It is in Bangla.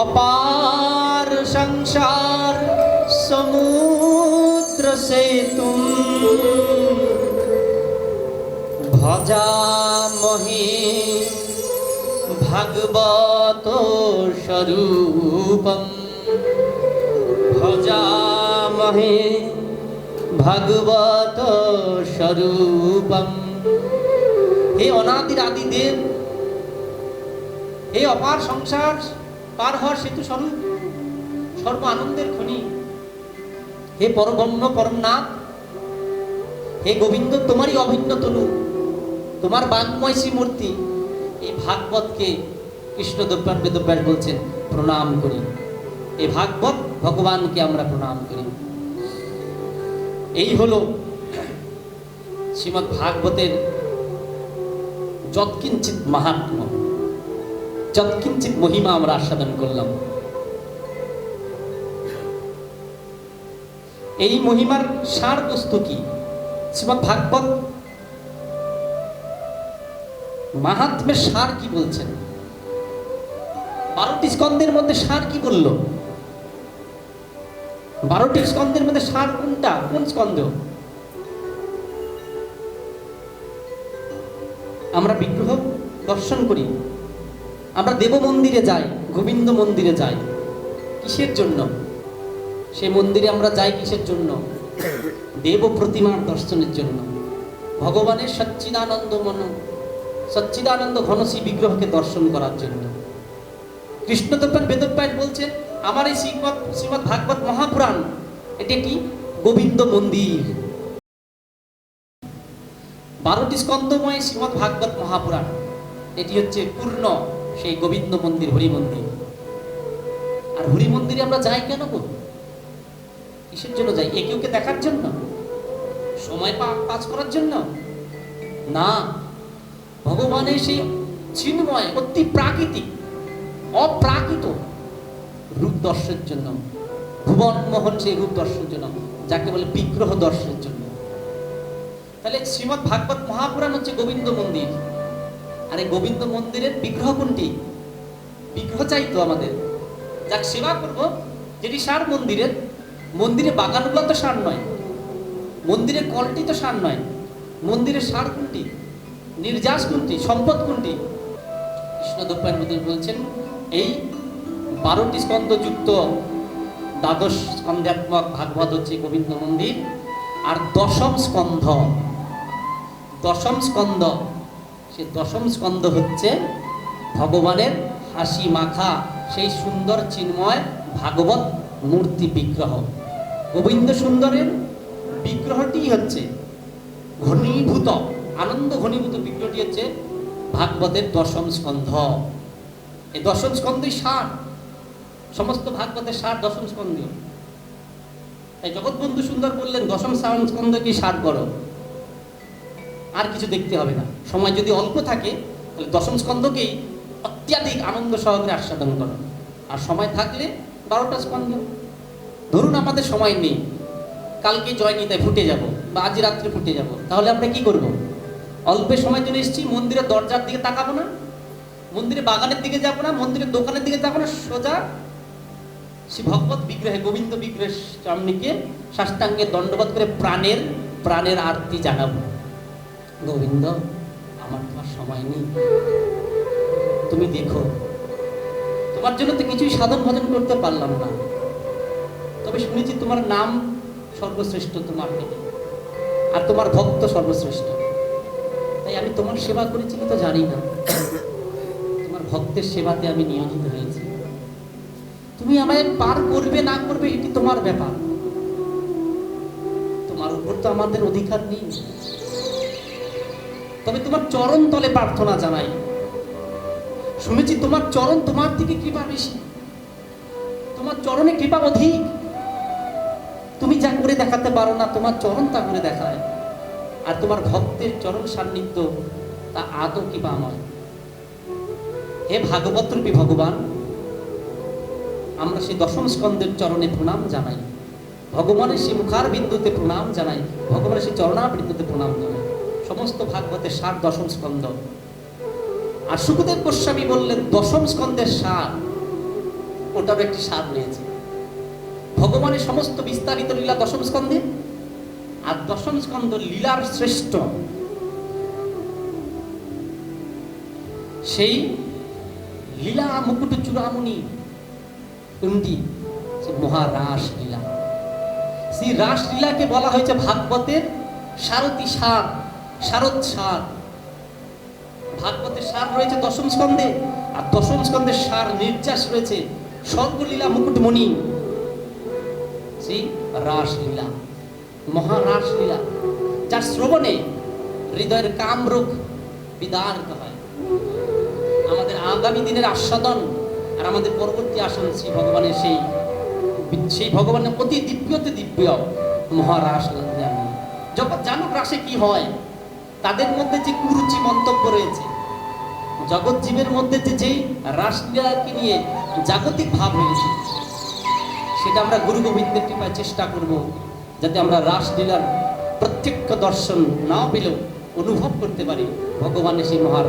अपार संसार समुद्र से तुम भजामहे भगवत स्वरूपम भजामहे ভগবত স্বরূপম হে অনাদির আদি দেব হে অপার সংসার পার হওয়ার সেতু স্বরূপ, সর্ব আনন্দের খনি। হে পরব্রহ্ম পরমনাথ, হে গোবিন্দ, তোমারই অভিন্ন তনু, তোমার বাংময় মূর্তি এই ভাগবতকে কৃষ্ণ দোপ্যান বেদব্যাস বলছেন, প্রণাম করি। এই ভাগবত ভগবানকে আমরা প্রণাম করি। এই হলো শ্রীমৎ ভাগবতের যৎকিঞ্চিত মাহাত্ম। যৎকিঞ্চিত মহিমা আমরা আস্বাদন করলাম। এই মহিমার সার বস্তু কি? ভাগবত মাহাত্মের সার কি বলছেন? বারোটি স্কন্ধের মধ্যে সার কি বলল? বারোটি স্কন্ধের মধ্যে সার কোনটা? কোন স্কন্ধ? আমরা বিগ্রহ দর্শন করি। আমরা দেব মন্দিরে যাই, গোবিন্দ মন্দিরে যাই। কিসের জন্য? সে মন্দিরে আমরা যাই কিসের জন্য? দেব প্রতিমার দর্শনের জন্য। ভগবানের সচ্চিদানন্দ মন, সচ্চিদানন্দ ঘনশ্রী বিগ্রহকে দর্শন করার জন্য। কৃষ্ণদপ্পান বেদপ্পায়ন বলছেন, আমার এই শ্রীমৎ শ্রীমৎ ভাগবত মহাপুরাণ, এটি একটি গোবিন্দ মন্দির। বারোটি স্কন্দময় শ্রীমৎ ভাগবত মহাপুরাণ, এটি হচ্ছে পূর্ণ সেই গোবিন্দ মন্দির, হরি মন্দির। আর হরি মন্দিরে আমরা যাই কেন গো? কিসের জন্য যাই? একে দেখার জন্য? সময় পাস করার জন্য? না, ভগবানের সেই চিন্ময়, অতি প্রাকৃতিক, অপ্রাকৃত রূপ দর্শনের জন্য, ভুবন মোহন সেই রূপ দর্শনের জন্য, যাকে বলে বিগ্রহ দর্শনের জন্য। তাহলে শ্রীমৎ ভাগবত মহাপুরাণ হচ্ছে গোবিন্দ মন্দির। আর গোবিন্দ মন্দিরের বিগ্রহ কোনটি? বিগ্রহ চাই তো আমাদের। যাক, সেবা করব। যেটি সার মন্দিরের, মন্দিরে বাগানগুলো তো সার নয়। মন্দিরের কলটি তো সার নয়। মন্দিরের সার কোনটি? নির্যাস কোনটি? সম্পদ কোনটি? কৃষ্ণ দোপায়ন বলছেন, এই বারোটি স্কন্ধযুক্ত দ্বাদশ স্কন্ধাত্মক ভাগবত হচ্ছে গোবিন্দ মন্দির আর দশম স্কন্ধ। দশম স্কন্ধ। সে দশম স্কন্ধ হচ্ছে ভগবানের হাসি মাখা, সেই সুন্দর চিন্ময় ভাগবত মূর্তি বিগ্রহ। গোবিন্দ সুন্দরের বিগ্রহটি হচ্ছে ঘনীভূত, আনন্দ ঘনীভূত বিগ্রহটি হচ্ছে ভাগবতের দশম স্কন্ধ। এই দশম স্কন্ধই সার, সমস্ত ভাগবতের সার দশম স্কন্ধে। তাই জগৎবন্ধু সুন্দর বললেন, দশম স্কন্ধকে সার করো? আর কিছু দেখতে হবে না। সময় যদি অল্প থাকে, তাহলে দশম স্কন্ধকেই অত্যাধিক আনন্দ সহকারে আস্বাদন করো। আর সময় থাকলে বারোটা স্কন্ধ। ধরুন আমাদের সময় নেই। কালকে জয়নিতায় ফুটে যাব বা আজ রাত্রে ফুটে যাব। তাহলে আমরা কি করব? অল্পের সময় জন্য এসেছি, মন্দিরের দরজার দিকে তাকাবো না। মন্দিরে বাগানের দিকে যাব না, মন্দিরের দোকানের দিকে যাব না, সোজা শ্রী ভগবত বিগ্রহে, গোবিন্দ বিগ্রহের সামনেকে সাষ্টাঙ্গে দণ্ডবোধ করে প্রাণের প্রাণের আরতি জানাব। গোবিন্দ, আমার তো আর সময় নেই। তুমি দেখো, তোমার জন্য তো কিছুই সাধন ভজন করতে পারলাম না। তবে শুনেছি তোমার নাম সর্বশ্রেষ্ঠ, তোমার থেকে আর তোমার ভক্ত সর্বশ্রেষ্ঠ। তাই আমি তোমার সেবা করেছি কি তো জানি না। তোমার ভক্তের সেবাতে আমি নিয়োজিত হয়েছি। তুমি আমায় পার করবে, না করবে, এটি তোমার ব্যাপার। তোমার উপর তো আমাদের অধিকার নেই। তবে তোমার চরণ তলে প্রার্থনা জানাই। শুনেছি তোমার চরণ তোমার থেকে কৃপা বেশি। তোমার চরণে কৃপা অধিক। তুমি যা করে দেখাতে পারো না, তোমার চরণ তা করে দেখায়। আর তোমার ভক্তের চরণ সান্নিধ্য, তা আদৌ কৃপা নয়। হে ভাগবত রূপী ভগবান, আমরা সেই দশম স্কন্ধের চরণে প্রণাম জানাই। ভগবানের সেই মুখার বিন্দুতে প্রণাম জানাই। ভগবানের সেই চরণা বিন্দুতে প্রণাম জানাই। সমস্ত ভাগবতের সার দশম স্কন্ধ। আর সুখদেব গোস্বামী বললেন, দশম স্কন্ধের সার ওটারও একটি সার রয়েছে ভগবানের সমস্ত বিস্তারিত লীলা দশম স্কন্ধে, আর দশম স্কন্ধ লীলার শ্রেষ্ঠ। সেই লীলা মুকুট চূড়ামণি কুন্ডি সে মহারাস লীলা। সেই রাসলীলাকে বলা হয়েছে ভাগবতের সারথী সার। শারদ সার। ভাগবতের সার রয়েছে দশম স্কন্ধে, আর দশম স্কন্ধের সার নির্যাস রয়েছে স্বর্গলীলা মুকুটমণি। সেই রাসলীলা মহারাসলীলা যার শ্রবণে হৃদয়ের কামরূপ বিদারিত হয়। আমাদের আগামী দিনের আস্বাদন আর আমাদের পরবর্তী আসন শ্রী ভগবানের সেই সেই ভগবানের অতি দিব্যতে দিব্য মহারাস জগৎ জানুক রাসে কি হয় তাদের মধ্যে যে কুরুচি মন্তব্য রয়েছে, জগৎ জীবের মধ্যে যে যে রাসলীলাকে নিয়ে জাগতিক ভাব রয়েছে, সেটা আমরা গুরু গোবিন্দের কৃপায় চেষ্টা করব যাতে আমরা রাসলীলার প্রত্যক্ষ দর্শন না পেলেও অনুভব করতে পারি ভগবানের সেই মহারাজ